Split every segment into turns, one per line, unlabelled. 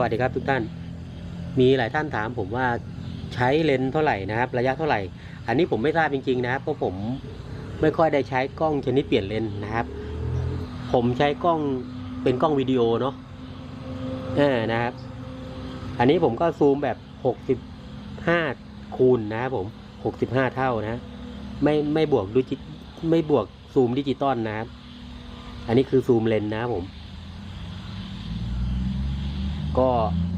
วัสดีครับทุกท่าน มีหลายท่านถามผมว่าใช้เลนส์เท่าไหร่นะครับ ระยะเท่าไหร่ อันนี้ผมไม่ทราบจริงๆนะครับเพราะผมไม่ค่อยได้ใช้กล้องชนิดเปลี่ยนเลนส์นะครับ ผมใช้กล้องเป็นกล้องวิดีโอเนาะเออนะครับ อันนี้ผมก็ซูมแบบหกสิบห้าคูณนะครับผมหกสิบห้าเท่านะ ไม่ไม่บวกดิจิไม่บวกซูมดิจิตอลนะครับ อันนี้คือซูมเลนส์นะครับผม ก็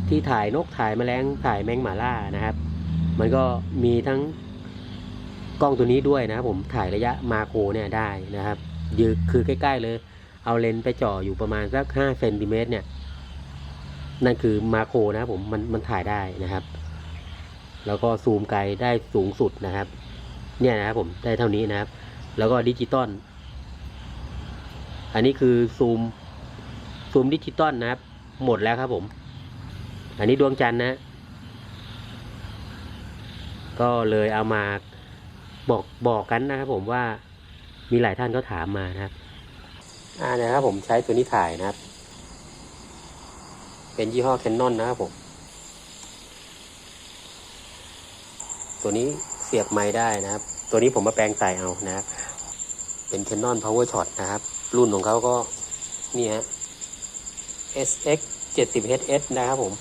ที่ถ่ายนกถ่ายแมลงถ่ายแมงหมาล่านะครับ มันก็มีทั้งกล้องตัวนี้ด้วยนะครับผมถ่ายระยะมาโครเนี่ยได้นะครับยืคือใกล้ ๆ เลย เอาเลนส์ไปจ่ออยู่ประมาณสักห้าเซนติเมตรเนี่ย นั่นคือมาโครนะครับผมมันมันถ่ายได้นะครับ แล้วก็ซูมไกลได้สูงสุดนะครับ เนี่ยนะครับผมได้เท่านี้นะครับ แล้วก็ดิจิตอลอันนี้คือซูมซูมดิจิตอลนะครับ หมดแล้วครับผม อันนี้ดวงจันทร์นะ ก็เลยเอามาบอกบอกกันนะครับผมว่ามีหลายท่านก็ถามมานะครับ อ่านะครับผมใช้ตัวนี้ถ่ายนะครับ เป็นยี่ห้อ Canon นนะครับผม ตัวนี้เสียบไม้ได้นะครับ ตัวนี้ผมมาแปลงใส่เอานะครับ เป็น Canon Power Shot นะครับ รุ่นของเขาก็นี่ฮะ SX 70 HS นะครับผม